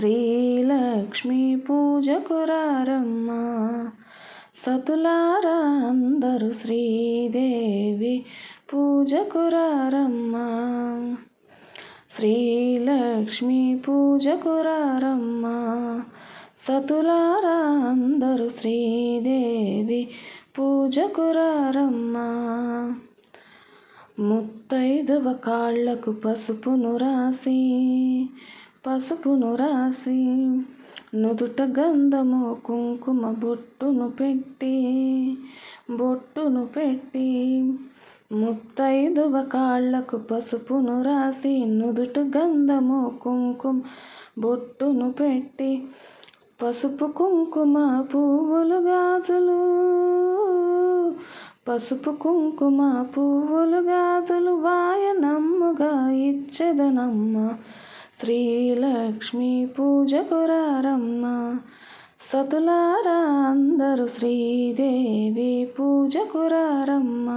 శ్రీలక్ష్మి పూజ కురారమ్మ సతులారా అందరూ శ్రీదేవి పూజ కురారమ్మ శ్రీలక్ష్మి పూజ కురారమ్మ సతులారా అందరూ శ్రీదేవి పూజ కురారమ్మ ముత్తైదవ కాళ్ళకు పసుపును రాసి పసుపును రాసి నుదుట గంధము కుంకుమ బొట్టును పెట్టి బొట్టును పెట్టి ముత్తైదువ కాళ్ళకు పసుపును రాసి నుదుట గంధము కుంకుమ బొట్టును పెట్టి పసుపు కుంకుమ పువ్వులు గాజులు పసుపు కుంకుమ పువ్వులు గాజులు వాయనమ్ముగా ఇచ్చెదనమ్మ. శ్రీలక్ష్మి పూజ కురారమ్మ సతులారా అందరూ శ్రీదేవి పూజ కురారమ్మ.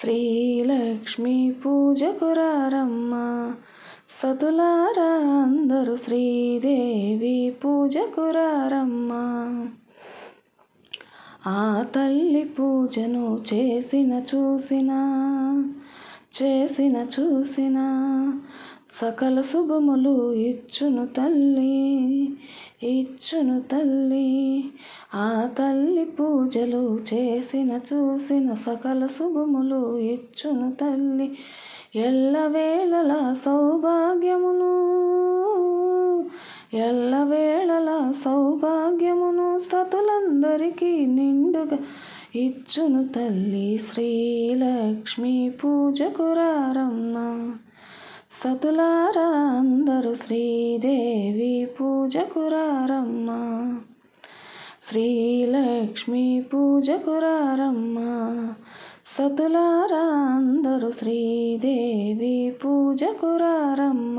శ్రీలక్ష్మి పూజ కురారమ్మ సతులారా అందరూ శ్రీదేవి పూజ కురారమ్మ. ఆ తల్లి పూజను చేసిన చూసినా చేసిన చూసిన సకల శుభములు ఇచ్చును తల్లి ఇచ్చును తల్లి. ఆ తల్లి పూజలు చేసిన చూసిన సకల శుభములు ఇచ్చును తల్లి. ఎల్లవేళల సౌభాగ్యమును ఎల్లవే సౌభాగ్యమును సతులందరికీ నిండుగా ఇచ్చును తల్లి శ్రీలక్ష్మి పూజ కురారమ్మ సతులారా అందరూ శ్రీదేవి పూజ కురారమ్మ శ్రీలక్ష్మి పూజ కురారమ్మ సతులారా అందరూ శ్రీదేవి పూజ కురారమ్మ